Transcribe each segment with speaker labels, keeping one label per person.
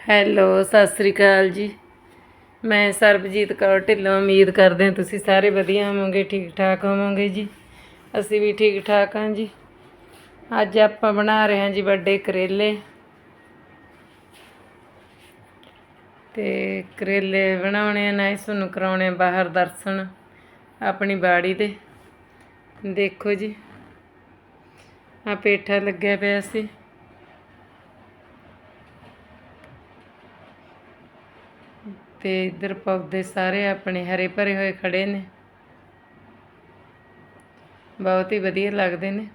Speaker 1: Hello, Sat Sri ਅਕਾਲ ਜੀ। ਮੈਂ ਸਰਬਜੀਤ ਕੌਰ ਢਿੱਲੋਂ, ਉਮੀਦ ਕਰਦੇ ਹਾਂ ਤੁਸੀਂ ਸਾਰੇ ਵਧੀਆ ਹੋਵੋਗੇ ਠੀਕ ਠਾਕ ਹੋਵੋਗੇ ਜੀ। ਅਸੀਂ ਵੀ ਠੀਕ ਠਾਕ ਹਾਂ ਜੀ। ਅੱਜ ਆਪਾਂ ਬਣਾ ਰਹੇ ਹਾਂ ਜੀ ਵੱਡੇ ਕਰੇਲੇ। ਤੇ ਕਰੇਲੇ ਬਣਾਉਣੇ ਆ, ਨਾ ਤੁਹਾਨੂੰ ਕਰਾਉਣੇ ਆ ਬਾਹਰ ਦਰਸ਼ਨ, ਆਪਣੀ ਬਾੜੀ ਦੇ। ਦੇਖੋ ਜੀ ਆ ਪੇਠਾ ਲੱਗਿਆ ਪਿਆ ਸੀ। ਤੇ ਇਧਰ ਪੌਦੇ ਸਾਰੇ ਆਪਣੇ ਹਰੇ ਭਰੇ ਹੋਏ ਖੜੇ ਨੇ। ਬਹੁਤ ਹੀ ਵਧੀਆ ਲੱਗਦੇ ਨੇ।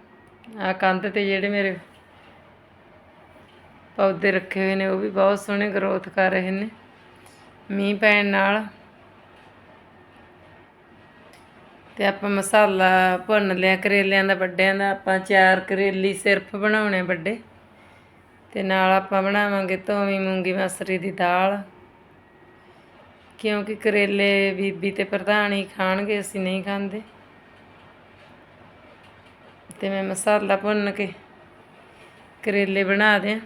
Speaker 1: ਆ ਕੰਧ ਤੇ ਜਿਹੜੇ ਮੇਰੇ ਪੌਦੇ ਰੱਖੇ ਹੋਏ ਨੇ, ਉਹ ਵੀ ਬਹੁਤ ਸੋਹਣੇ ਗਰੋਥ ਕਰ ਰਹੇ ਨੇ। ਮੀਂਹ ਪੈਣ ਨਾਲ ਤੇ ਆਪਾਂ ਮਸਾਲਾ ਭੁੰਨ ਲਿਆ, ਕਰੇਲਿਆਂ ਦਾ ਵੱਡਿਆਂ ਦਾ, ਆਪਾਂ ਚਾਰ ਕਰੇਲੀ ਸਿਰਫ ਬਣਾਉਣੇ ਵੱਡੇ। ਤੇ ਨਾਲ ਆਪਾਂ ਬਣਾਵਾਂਗੇ ਧੋਵੀਂ ਮੂੰਗੀ ਮਸਰੀ ਦੀ ਦਾਲ। ਕਿਉਂਕਿ ਕਰੇਲੇ ਬੀਬੀ ਤੇ ਪ੍ਰਧਾਨ ਹੀ ਖਾਣਗੇ, ਅਸੀਂ ਨਹੀਂ ਖਾਂਦੇ। ਤੇ ਮੈਂ ਮਸਾਲਾ ਭੁੰਨ ਕੇ ਕਰੇਲੇ ਬਣਾ ਦਿਆਂ।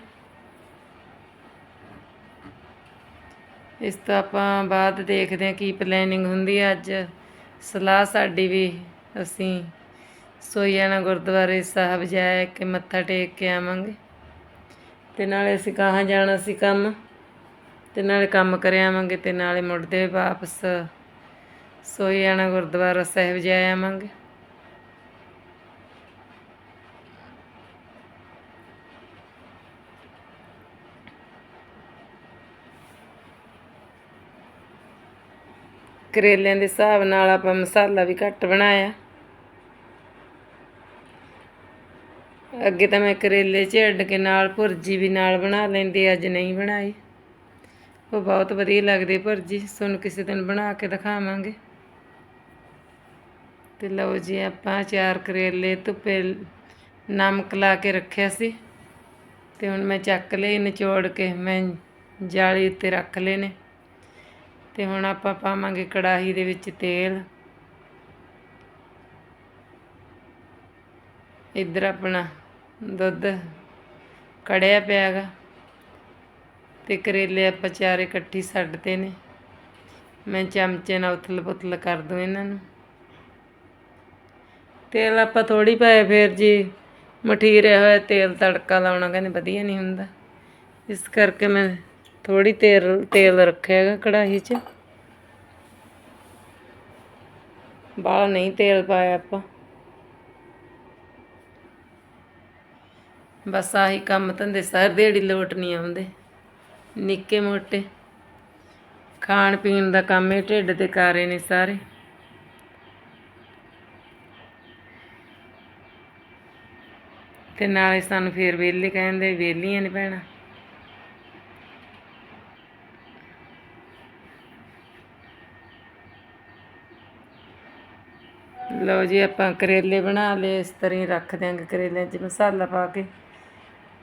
Speaker 1: ਇਸ ਤੋਂ ਆਪਾਂ ਬਾਅਦ ਦੇਖਦੇ ਹਾਂ ਕੀ ਪਲੈਨਿੰਗ ਹੁੰਦੀ ਹੈ ਅੱਜ ਸਲਾਹ ਸਾਡੀ ਵੀ ਅਸੀਂ ਸੋਈਆਣਾ ਗੁਰਦੁਆਰੇ ਸਾਹਿਬ ਜਾ ਕੇ ਮੱਥਾ ਟੇਕ ਕੇ ਆਵਾਂਗੇ। ਤੇ ਨਾਲੇ ਅਸੀਂ ਕਹਾਂ ਜਾਣਾ ਸੀ ਕੰਮ? ਤੇ ਨਾਲੇ ਕੰਮ ਕਰ ਆਵਾਂਗੇ ਤੇ ਨਾਲੇ ਮੁੜਦੇ ਹੋਏ ਵਾਪਸ ਸੋਈਆਣਾ ਗੁਰਦੁਆਰਾ ਸਾਹਿਬ ਜਾ ਆਵਾਂਗੇ। ਕਰੇਲਿਆਂ ਦੇ ਹਿਸਾਬ ਨਾਲ ਆਪਾਂ ਮਸਾਲਾ ਵੀ ਘੱਟ ਬਣਾਇਆ। ਅੱਗੇ ਤਾਂ ਮੈਂ ਕਰੇਲੇ ਝੇੜ ਕੇ ਨਾਲ ਭੁਰਜੀ ਵੀ ਨਾਲ ਬਣਾ ਲੈਂਦੀ, ਅੱਜ ਨਹੀਂ ਬਣਾਈ। ਉਹ ਬਹੁਤ ਵਧੀਆ ਲੱਗਦੇ ਪਰ ਜੀ ਤੁਹਾਨੂੰ ਕਿਸੇ ਦਿਨ ਬਣਾ ਕੇ ਦਿਖਾਵਾਂਗੇ। ਤੇ ਲਓ ਜੀ, ਆਪਾਂ ਚਾਰ ਕਰੇਲੇ ਧੁੱਪੇ ਨਮਕ ਲਾ ਕੇ ਰੱਖਿਆ ਸੀ। ਤੇ ਹੁਣ ਮੈਂ ਚੱਕ ਲਏ, ਨਿਚੋੜ ਕੇ ਮੈਂ ਜਾਲੀ ਉੱਤੇ ਰੱਖ ਲਏ ਨੇ। ਤੇ ਹੁਣ ਆਪਾਂ ਪਾਵਾਂਗੇ ਕੜਾਹੀ ਦੇ ਵਿੱਚ ਤੇਲ। ਇੱਧਰ ਆਪਣਾ ਦੁੱਧ ਕੜਿਆ ਪਿਆਗਾ ਤੇ ਕਰੇਲੇ ਆਪਾਂ ਚਾਰੇ ਇਕੱਠੀ ਛੱਡਦੇ ਨੇ। ਮੈਂ ਚਮਚੇ ਨਾਲ ਉਥਲ ਪੁਥਲ ਕਰ ਦੂੰ ਇਹਨਾਂ ਨੂੰ। ਤੇਲ ਆਪਾਂ ਥੋੜੀ ਪਾਇਆ, ਫੇਰ ਜੀ ਮਠੀਰਿਆ ਹੋਇਆ ਤੇਲ ਤੜਕਾ ਲਾਉਣਾ ਕਹਿੰਦੇ ਵਧੀਆ ਨਹੀਂ ਹੁੰਦਾ। ਇਸ ਕਰਕੇ ਮੈਂ ਥੋੜੀ ਤੇਲ ਤੇਲ ਰੱਖਿਆ ਹੈਗਾ ਕੜਾਹੀ 'ਚ। ਬਾਹਲਾ ਨਹੀਂ ਤੇਲ ਪਾਇਆ ਆਪਾਂ। ਬਸ ਆਹੀ ਕੰਮ ਧੰਦੇ, ਸਾਰ ਦਿਹਾੜੀ ਲੋਟ ਨਹੀਂ ਆਉਂਦੇ। ਨਿੱਕੇ ਮੋਟੇ। ਖਾਣ ਪੀਣ ਦਾ ਕੰਮ ਇਹ ਢਿੱਡ ਤੇ ਕਾਰੇ ਨੇ ਸਾਰੇ। ਤੇ ਨਾਲੇ ਸਾਨੂੰ ਫੇਰ ਵਿਹਲੇ ਕਹਿੰਦੇ, ਵਿਹਲੀਆਂ ਨਹੀਂ ਭੈਣਾਂ। ਲਓ ਜੀ, ਆਪਾਂ ਕਰੇਲੇ ਬਣਾ ਲਏ, ਇਸ ਤਰ੍ਹਾਂ ਹੀ ਰੱਖ ਦਿਆਂਗੇ ਕਰੇਲਿਆਂ 'ਚ ਮਸਾਲਾ ਪਾ ਕੇ।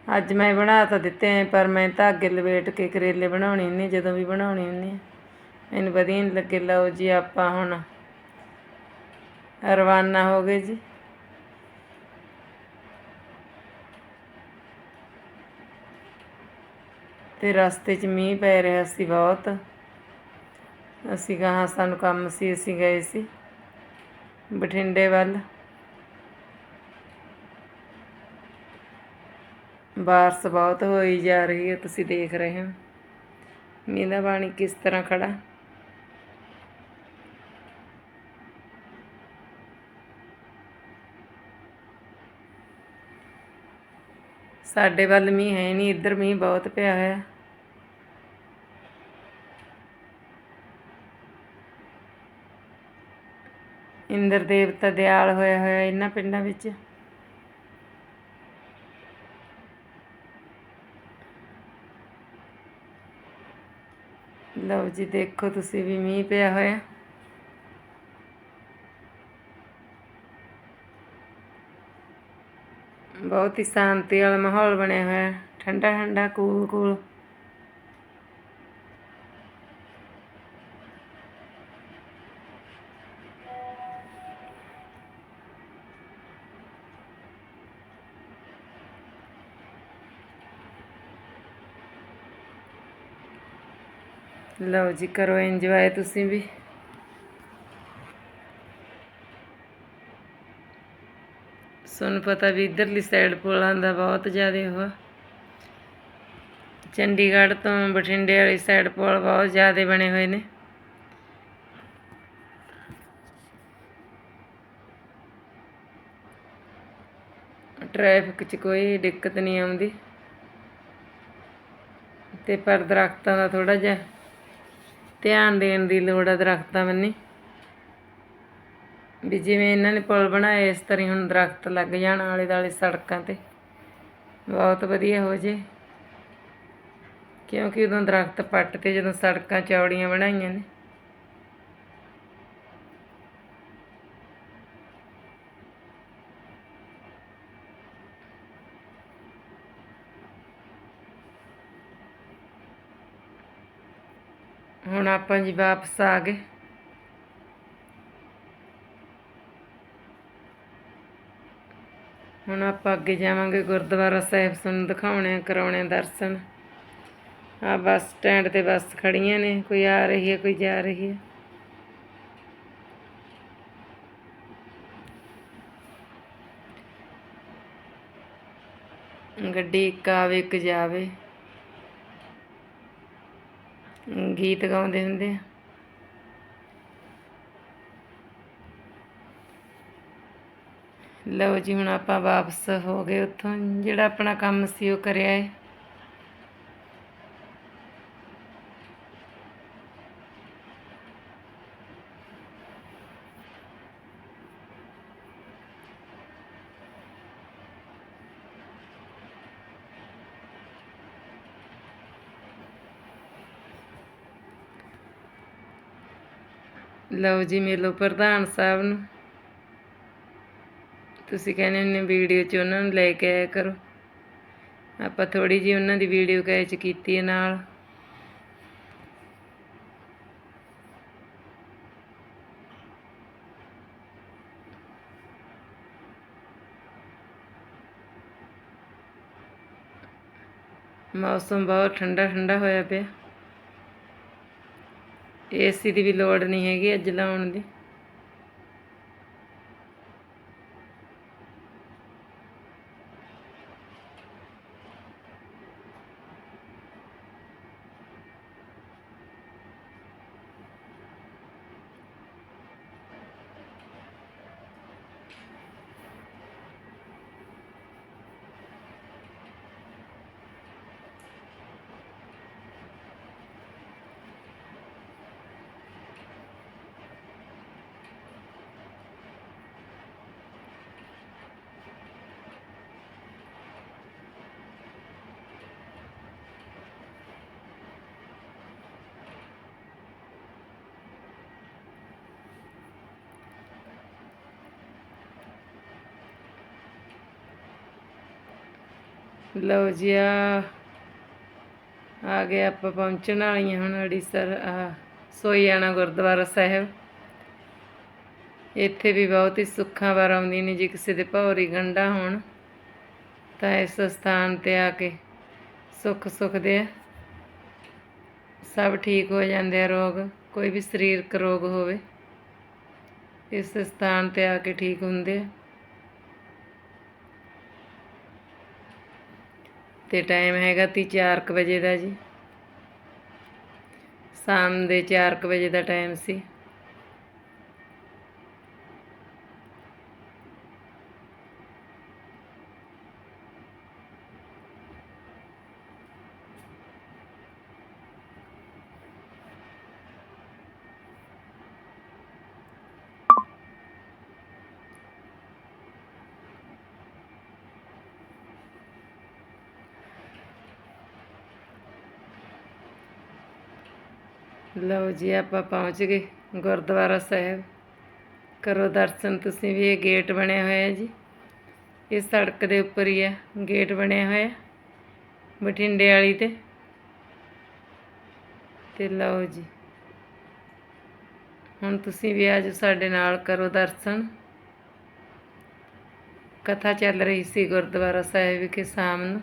Speaker 1: ਅੱਜ ਮੈਂ ਬਣਾ ਤਾਂ ਦਿੱਤੇ ਐ, ਪਰ ਮੈਂ ਧਾਗੇ ਅੱਗੇ ਲਵੇਟ ਕੇ ਕਰੇਲੇ ਬਣਾਉਣੇ ਨੇ ਜਦੋਂ ਵੀ ਬਣਾਉਣੇ ਹੁੰਦੇ ਆ। ਮੈਨੂੰ ਵਧੀਆ ਨਹੀਂ ਲੱਗੇ, ਲਓ ਜੀ ਆਪਾਂ ਹੁਣ ਰਵਾਨਾ ਹੋ ਗਏ ਜੀ। ਤੇ ਰਸਤੇ 'ਚ ਮੀਂਹ ਪੈ ਰਿਹਾ ਸੀ ਬਹੁਤ। ਅਸੀਂ ਗਾਹਾਂ ਸਾਨੂੰ ਕੰਮ ਸੀ, ਅਸੀਂ ਗਏ ਸੀ ਬਠਿੰਡੇ ਵੱਲ। ਬਾਰਿਸ਼ ਬਹੁਤ ਹੋਈ ਜਾ ਰਹੀ ਹੈ, ਤੁਸੀਂ ਦੇਖ ਰਹੇ ਹੋ। ਮੀਂਹ ਦਾ ਪਾਣੀ ਕਿਸ ਤਰ੍ਹਾਂ ਖੜਾ ਸਾਡੇ ਵੱਲ ਮੀਂਹ ਹੈ ਨਹੀਂ, ਇੱਧਰ ਮੀਂਹ ਬਹੁਤ ਪਿਆ ਹੋਇਆ। ਇੰਦਰ ਦੇਵਤਾ ਦਿਆਲ ਹੋਇਆ ਹੋਇਆ ਇਹਨਾਂ ਪਿੰਡਾਂ ਵਿੱਚ। ਲਓ ਜੀ, ਦੇਖੋ ਤੁਸੀਂ ਵੀ ਮੀਂਹ ਪਿਆ ਹੋਇਆ। ਬਹੁਤ ਹੀ ਸ਼ਾਂਤੀ ਵਾਲਾ ਮਾਹੌਲ ਬਣਿਆ ਹੋਇਆ ਠੰਡਾ ਠੰਡਾ ਕੂਲ ਕੂਲ ਲਓ ਜੀ, ਕਰੋ ਇੰਜੋਏ ਤੁਸੀਂ ਵੀ। ਤੁਹਾਨੂੰ ਪਤਾ ਵੀ ਇਧਰਲੀ ਸਾਈਡ ਪੁਲਾਂ ਦਾ ਬਹੁਤ ਜ਼ਿਆਦਾ ਉਹ ਚੰਡੀਗੜ੍ਹ ਤੋਂ ਬਠਿੰਡੇ ਵਾਲੀ ਸਾਈਡ ਪੁਲ ਬਹੁਤ ਜ਼ਿਆਦਾ ਬਣੇ ਹੋਏ ਨੇ। ਟ੍ਰੈਫਿਕ 'ਚ ਕੋਈ ਦਿੱਕਤ ਨਹੀਂ ਆਉਂਦੀ। ਤੇ ਪਰ ਦਰਖਤਾਂ ਦਾ ਥੋੜਾ ਜਿਹਾ ਧਿਆਨ ਦੇਣ ਦੀ ਲੋੜ ਹੈ ਦਰਖਤਾਂ ਬੰਨੀ। ਵੀ ਜਿਵੇਂ ਇਹਨਾਂ ਨੇ ਪੁਲ ਬਣਾਏ, ਇਸ ਤਰ੍ਹਾਂ ਹੀ ਹੁਣ ਦਰਖਤ ਲੱਗ ਜਾਣ ਆਲੇ ਦਾਲੇ ਸੜਕਾਂ ਤੇ। ਬਹੁਤ ਵਧੀਆ ਹੋ ਜੇ। ਕਿਉਂਕਿ ਉਦੋਂ ਦਰਖਤ ਪੱਟ ਤੇ ਜਦੋਂ ਸੜਕਾਂ ਚੌੜੀਆਂ ਬਣਾਈਆਂ ਨੇ ਹੁਣ ਆਪਾਂ ਜੀ ਵਾਪਸ ਆ ਗਏ। ਹੁਣ ਆਪਾਂ ਅੱਗੇ ਜਾਵਾਂਗੇ ਗੁਰਦੁਆਰਾ ਸਾਹਿਬ ਸਾਨੂੰ ਦਿਖਾਉਣੇ ਕਰਾਉਣੇ ਦਰਸ਼ਨ। ਆ ਬੱਸ ਸਟੈਂਡ ਤੇ ਬੱਸ ਖੜੀਆਂ ਨੇ, ਕੋਈ ਆ ਰਹੀ ਹੈ, ਕੋਈ ਜਾ ਰਹੀ ਹੈ। ਗੱਡੀ ਇੱਕ ਆਵੇ, ਇੱਕ ਜਾਵੇ। ਗੀਤ ਗਾਉਂਦੇ ਹੁੰਦੇ ਆ। ਲਓ ਜੀ, ਹੁਣ ਆਪਾਂ ਵਾਪਸ ਹੋ ਗਏ ਉੱਥੋਂ। ਜਿਹੜਾ ਆਪਣਾ ਕੰਮ ਸੀ ਉਹ ਕਰਿਆ ਹੈ ਲਓ ਜੀ, ਮਿਲੋ ਪ੍ਰਧਾਨ ਸਾਹਿਬ ਨੂੰ। ਤੁਸੀਂ ਕਹਿੰਦੇ ਨੇ ਵੀਡੀਓ 'ਚ ਉਹਨਾਂ ਨੂੰ ਲੈ ਕੇ ਆਇਆ ਕਰੋ। ਆਪਾਂ ਥੋੜੀ ਜੀ ਉਹਨਾਂ ਦੀ ਵੀਡੀਓ ਕੈਚ ਕੀਤੀ ਨਾਲ। ਮੌਸਮ ਬਹੁਤ ਠੰਡਾ ਠੰਡਾ ਹੋਇਆ ਪਿਆ। ਏਸੀ ਦੀ ਵੀ ਲੋੜ ਨਹੀਂ ਹੈਗੀ ਅੱਜ ਲਾਉਣ ਦੀ। ਲਓ ਜੀ, ਆ ਆ ਗਏ ਆਪਾਂ ਪਹੁੰਚਣ ਵਾਲੀਆਂ ਹੁਣ ਅੜੀਸਰ, ਆ, ਸੋਈਆਣਾ ਗੁਰਦੁਆਰਾ ਸਾਹਿਬ। ਇੱਥੇ ਵੀ ਬਹੁਤ ਹੀ ਸੁੱਖਾਂ ਵਾਰ ਆਉਂਦੀਆਂ ਨੇ ਜੇ, ਕਿਸੇ ਦੇ ਭੌਰੀ ਗੰਢਾਂ ਹੋਣ, ਤਾਂ ਇਸ ਸਥਾਨ ਤੇ ਆ ਕੇ ਸੁੱਖ ਸੁਖਦੇ ਆ। ਸਭ ਠੀਕ ਹੋ ਜਾਂਦੇ ਆ ਰੋਗ, ਕੋਈ ਵੀ ਸਰੀਰਕ ਰੋਗ ਹੋਵੇ, ਇਸ ਸਥਾਨ ਤੇ ਆ ਕੇ ਠੀਕ ਹੁੰਦੇ ਆ। ਤੇ ਟਾਈਮ ਹੈਗਾ ਤੀ 4:00 ਵਜੇ ਦਾ ਜੀ। ਸ਼ਾਮ ਦੇ 4:00 ਵਜੇ ਦਾ ਟਾਈਮ ਸੀ। ਲਓ ਜੀ, ਆਪਾਂ ਪਹੁੰਚ ਗਏ ਗੁਰਦੁਆਰਾ ਸਾਹਿਬ। ਕਰੋ ਦਰਸ਼ਨ, ਤੁਸੀਂ ਵੀ ਇਹ ਗੇਟ ਬਣਿਆ ਹੋਇਆ ਹੈ ਜੀ। ਇਹ ਸੜਕ ਦੇ ਉੱਪਰ ਹੀ ਹੈ ਗੇਟ ਬਣਿਆ ਹੋਇਆ, ਬਠਿੰਡੇ ਵਾਲੀ ਤੇ। ਤੇ ਲਓ ਜੀ, ਹੁਣ ਤੁਸੀਂ ਵੀ ਆਜੋ ਸਾਡੇ ਨਾਲ, ਕਰੋ ਦਰਸ਼ਨ। ਕਥਾ ਚੱਲ ਰਹੀ ਸੀ ਗੁਰਦੁਆਰਾ ਸਾਹਿਬ ਵਿਖੇ ਸ਼ਾਮ ਨੂੰ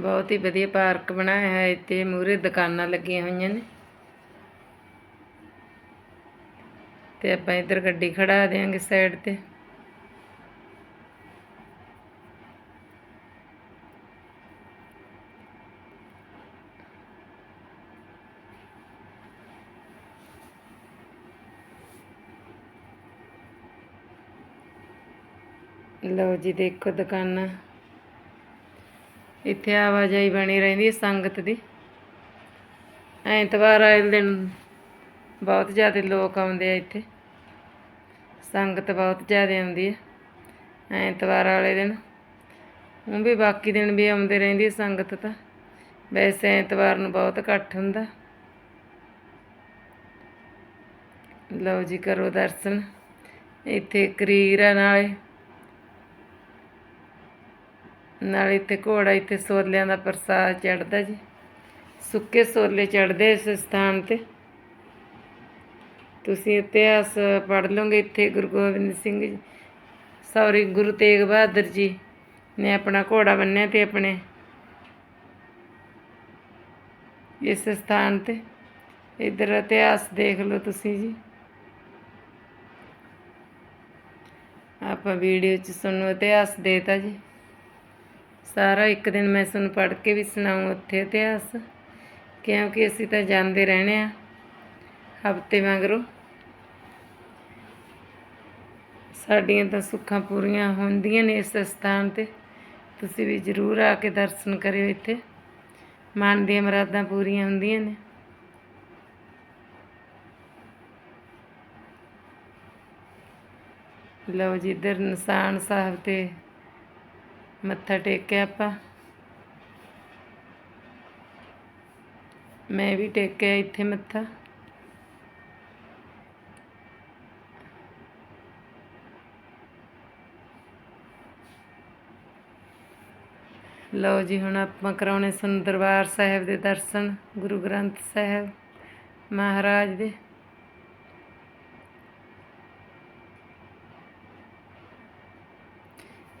Speaker 1: ਬਹੁਤ ਹੀ ਵਧੀਆ ਪਾਰਕ ਬਣਾਇਆ ਹੈ, ਇੱਥੇ ਮੂਰੇ ਦੁਕਾਨਾਂ ਲੱਗੀਆਂ ਹੋਈਆਂ ਨੇ। ਤੇ ਆਪਾਂ ਇੱਧਰ ਗੱਡੀ ਖੜਾ ਦਿਆਂਗੇ ਸਾਈਡ ਤੇ। ਲਓ ਜੀ, ਦੇਖੋ ਦੁਕਾਨਾਂ। ਇੱਥੇ ਆਵਾਜਾਈ ਬਣੀ ਰਹਿੰਦੀ ਹੈ ਸੰਗਤ ਦੀ। ਐਤਵਾਰ ਵਾਲੇ ਦਿਨ ਬਹੁਤ ਜ਼ਿਆਦਾ ਲੋਕ ਆਉਂਦੇ ਆ ਇੱਥੇ। ਸੰਗਤ ਬਹੁਤ ਜ਼ਿਆਦਾ ਆਉਂਦੀ ਹੈ ਐਤਵਾਰ ਵਾਲੇ ਦਿਨ। ਉਹ ਵੀ ਬਾਕੀ ਦਿਨ ਵੀ ਆਉਂਦੇ ਰਹਿੰਦੀ ਹੈ ਸੰਗਤ ਤਾਂ। ਵੈਸੇ ਐਤਵਾਰ ਨੂੰ ਬਹੁਤ ਇਕੱਠ ਹੁੰਦਾ। ਲਓ ਜੀ ਕਰੋ ਦਰਸ਼ਨ। ਇੱਥੇ ਕਰੀਰ ਆ ਨਾਲੇ ਨਾਲੇ ਇੱਥੇ ਘੋੜਾ ਇੱਥੇ ਸੋਲਿਆਂ ਦਾ ਪ੍ਰਸਾਦ ਚੜਦਾ ਜੀ। ਸੁੱਕੇ ਸੋਲੇ ਚੜਦੇ ਇਸ ਸਥਾਨ ਤੇ। ਤੁਸੀਂ ਇਤਿਹਾਸ ਪੜ੍ਹ ਲਓਗੇ ਇੱਥੇ ਗੁਰੂ ਗੋਬਿੰਦ ਸਿੰਘ ਜੀ। ਸੌਰੀ, ਗੁਰੂ ਤੇਗ ਬਹਾਦਰ ਜੀ ਨੇ ਆਪਣਾ ਘੋੜਾ ਬੰਨਿਆ ਤੇ ਆਪਣੇ ਇਸ ਸਥਾਨ ਤੇ। ਇਧਰ ਇਤਿਹਾਸ ਦੇਖ ਲਓ ਤੁਸੀਂ ਜੀ। ਆਪਾਂ ਵੀਡੀਓ ਚ ਤੁਹਾਨੂੰ ਇਤਿਹਾਸ ਦੇਤਾ ਜੀ। ਸਾਰਾ ਇੱਕ ਦਿਨ ਮੈਂ ਤੁਹਾਨੂੰ ਪੜ੍ਹ ਕੇ ਵੀ ਸੁਣਾਉਂ ਉੱਥੇ ਇਤਿਹਾਸ, ਕਿਉਂਕਿ ਅਸੀਂ ਤਾਂ ਜਾਂਦੇ ਰਹਿਣੇ ਆ ਹਫ਼ਤੇ ਮਗਰੋਂ। ਸਾਡੀਆਂ ਤਾਂ ਸੁੱਖਾਂ ਪੂਰੀਆਂ ਹੁੰਦੀਆਂ ਨੇ ਇਸ ਸਥਾਨ ਤੇ। ਤੁਸੀਂ ਵੀ ਜ਼ਰੂਰ ਆ ਕੇ ਦਰਸ਼ਨ ਕਰਿਓ ਇੱਥੇ। ਮਨ ਦੀਆਂ ਮੁਰਾਦਾਂ ਪੂਰੀਆਂ ਹੁੰਦੀਆਂ ਨੇ। ਲਓ ਜੀ, ਇੱਧਰ ਨਿਸ਼ਾਨ ਸਾਹਿਬ ਤੇ ਮੱਥਾ ਟੇਕਿਆ ਆਪਾਂ। ਮੈਂ ਵੀ ਟੇਕਿਆ ਇੱਥੇ ਮੱਥਾ। ਲਓ ਜੀ, ਹੁਣ ਆਪਾਂ ਕਰਾਉਣੇ ਸਨ ਸਾਹਿਬ ਦੇ ਦਰਸ਼ਨ, ਗੁਰੂ ਗ੍ਰੰਥ ਸਾਹਿਬ ਮਹਾਰਾਜ ਦੇ।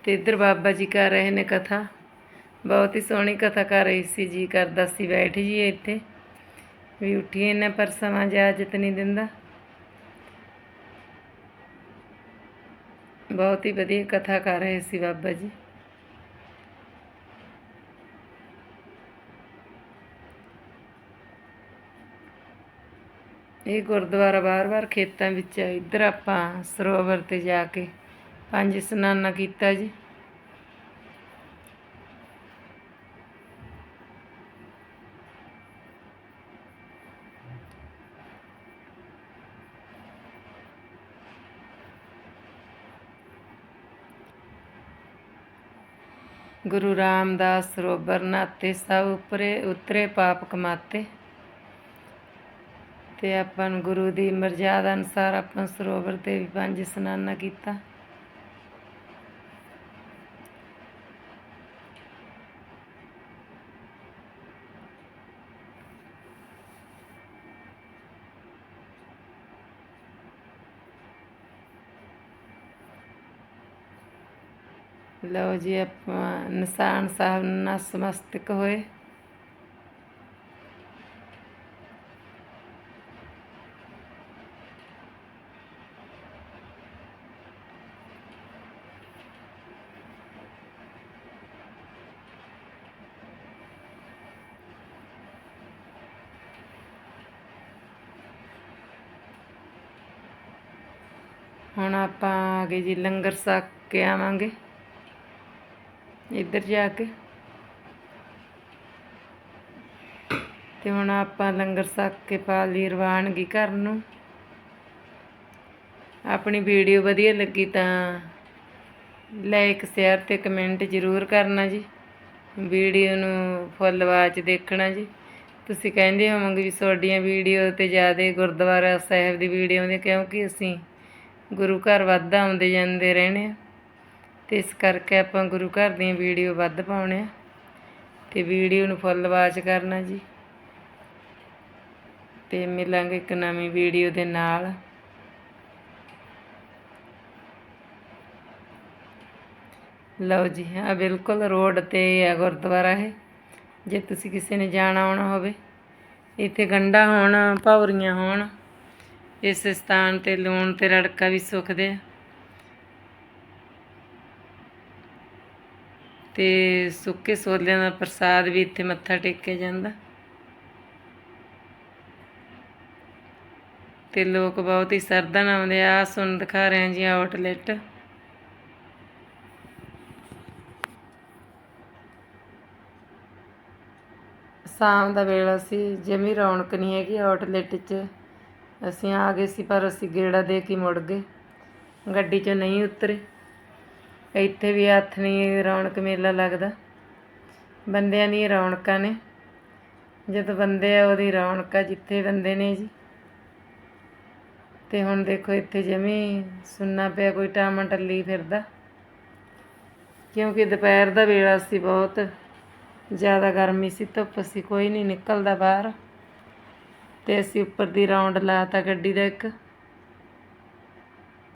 Speaker 1: ਤੇ ਇੱਧਰ ਬਾਬਾ ਜੀ ਕਰ ਰਹੇ ਨੇ ਕਥਾ। ਬਹੁਤ ਹੀ ਸੋਹਣੀ ਕਥਾ ਕਰ ਰਹੀ ਸੀ ਜੀ ਕਰਦਾ ਸੀ ਬੈਠ ਜੀ ਇੱਥੇ। ਵੀ ਉੱਠੀਏ ਨਾ ਪਰ ਸਮਾਂ ਇਜਾਜ਼ਤ ਨਹੀਂ ਦਿੰਦਾ। ਬਹੁਤ ਹੀ ਵਧੀਆ ਕਥਾ ਕਰ ਰਹੇ ਸੀ ਬਾਬਾ ਜੀ। ਇਹ ਗੁਰਦੁਆਰਾ ਬਾਰ-ਬਾਰ ਖੇਤਾਂ ਵਿੱਚ ਹੈ ਇੱਧਰ ਆਪਾਂ ਸਰੋਵਰ ਤੇ ਜਾ ਕੇ ਪੰਜ ਸਨਾਨਾ ਕੀਤਾ ਜੀ। ਗੁਰੂ ਰਾਮਦਾਸ ਸਰੋਵਰ ਨਾਤੇ ਸਭ ਉਪਰੇ ਉਤਰੇ, ਪਾਪ ਕਮਾਤੇ। ਤੇ ਆਪਾਂ ਨੂੰ ਗੁਰੂ ਦੀ ਮਰਜ਼ਾਦਾ ਅਨੁਸਾਰ ਆਪਾਂ ਸਰੋਵਰ ਤੇ ਵੀ ਪੰਜ ਸਨਾਨਾ ਕੀਤਾ। ਲਓ ਜੀ ਆਪਾਂ ਨਿਸ਼ਾਨ ਸਾਹਿਬ ਨਸਮਸਤਕ ਹੋਏ। ਹੁਣ ਆਪਾਂ ਆ ਗਏ ਜੀ ਲੰਗਰ ਛਕ ਕੇ ਆਵਾਂਗੇ। ਇੱਧਰ ਜਾ ਕੇ। ਤੇ ਹੁਣ ਆਪਾਂ ਲੰਗਰ ਛਕ ਕੇ ਪਾ ਲਈ ਰਵਾਨਗੀ ਘਰ ਨੂੰ। ਆਪਣੀ ਵੀਡੀਓ ਵਧੀਆ ਲੱਗੀ ਤਾਂ ਲਾਈਕ ਸ਼ੇਅਰ ਤੇ ਕਮੈਂਟ ਜ਼ਰੂਰ ਕਰਨਾ ਜੀ। ਵੀਡੀਓ ਨੂੰ ਫੁੱਲ ਆਵਾਜ਼ ਦੇਖਣਾ ਜੀ। ਤੁਸੀਂ ਕਹਿੰਦੇ ਹੋਵੋਗੇ ਵੀ ਤੁਹਾਡੀਆਂ ਵੀਡੀਓ ਤੇ ਜ਼ਿਆਦਾ ਗੁਰਦੁਆਰਾ ਸਾਹਿਬ ਦੀ ਵੀਡੀਓ ਆਉਂਦੀ ਕਿਉਂਕਿ ਅਸੀਂ ਗੁਰੂ ਘਰ ਵੱਧ ਆਉਂਦੇ ਜਾਂਦੇ ਰਹਿਣੇ ਆ। ਤੇ ਇਸ ਕਰਕੇ ਆਪਾਂ ਗੁਰੂ ਘਰ ਦੀਆਂ ਵੀਡੀਓ ਵੱਧ ਪਾਉਣੇ ਆ। ਤੇ ਵੀਡੀਓ ਨੂੰ ਫੁੱਲ ਵਾਚ ਕਰਨਾ ਜੀ। ਤੇ ਮਿਲਾਂਗੇ ਇੱਕ ਨਵੀਂ ਵੀਡੀਓ ਦੇ ਨਾਲ। ਲਓ ਜੀ ਆ ਬਿਲਕੁਲ ਰੋਡ ਤੇ ਹੈ ਗੁਰਦੁਆਰਾ ਹੈ ਜੇ ਤੁਸੀਂ ਕਿਸੇ ਨੇ ਜਾਣਾ ਆਉਣਾ ਹੋਵੇ, ਇੱਥੇ ਗੰਡਾ ਹੋਣ, ਭੌਰੀਆਂ ਹੋਣ, ਇਸ ਸਥਾਨ ਤੇ ਲੂਣ ਤੇ ਰੜਕਾ ਵੀ ਸੁਖਦੇ ਆ। ਤੇ ਸੁੱਕੇ ਸੋਲਿਆਂ ਦਾ ਪ੍ਰਸਾਦ ਵੀ ਇੱਥੇ ਮੱਥਾ ਟੇਕਿਆ ਜਾਂਦਾ। ਤੇ ਲੋਕ ਬਹੁਤ ਹੀ ਸਰਦਾ ਨਾਲ ਆਉਂਦੇ ਆ, ਆਹ ਸੁਣ ਦਿਖਾ ਰਹੇ ਜੀ ਆਊਟਲੈਟ ਸ਼ਾਮ ਦਾ ਵੇਲਾ ਸੀ, ਜਮੀ ਰੌਣਕ ਨਹੀਂ ਹੈਗੀ ਆਊਟਲੈਟ 'ਚ। ਅਸੀਂ ਆ ਗਏ ਸੀ, ਪਰ ਅਸੀਂ ਗੇੜਾ ਦੇ ਕੇ ਮੁੜ ਗਏ। ਗੱਡੀ 'ਚੋਂ ਨਹੀਂ ਉਤਰੇ। ਇੱਥੇ ਵੀ ਹੱਥ ਨਹੀਂ ਰੌਣਕ ਮੇਲਾ ਲੱਗਦਾ। ਬੰਦਿਆਂ ਦੀਆਂ ਰੌਣਕਾਂ ਨੇ। ਜਦੋਂ ਬੰਦੇ ਆ ਉਹਦੀ ਰੌਣਕ ਆ, ਜਿੱਥੇ ਬੰਦੇ ਨੇ ਜੀ। ਤੇ ਹੁਣ ਦੇਖੋ ਇੱਥੇ ਜਮੀ ਸੁੰਨਾ ਪਿਆ, ਕੋਈ ਟਾਮਾ ਟੱਲੀ ਫਿਰਦਾ। ਕਿਉਂਕਿ ਦੁਪਹਿਰ ਦਾ ਵੇਲਾ ਸੀ ਬਹੁਤ। ਜ਼ਿਆਦਾ ਗਰਮੀ ਸੀ, ਧੁੱਪ ਸੀ, ਕੋਈ ਨਹੀਂ ਨਿਕਲਦਾ ਬਾਹਰ। ਤੇ ਅਸੀਂ ਉੱਪਰ ਦੀ ਰਾਉਂਡ ਲਾਤਾ ਗੱਡੀ ਦਾ ਇੱਕ।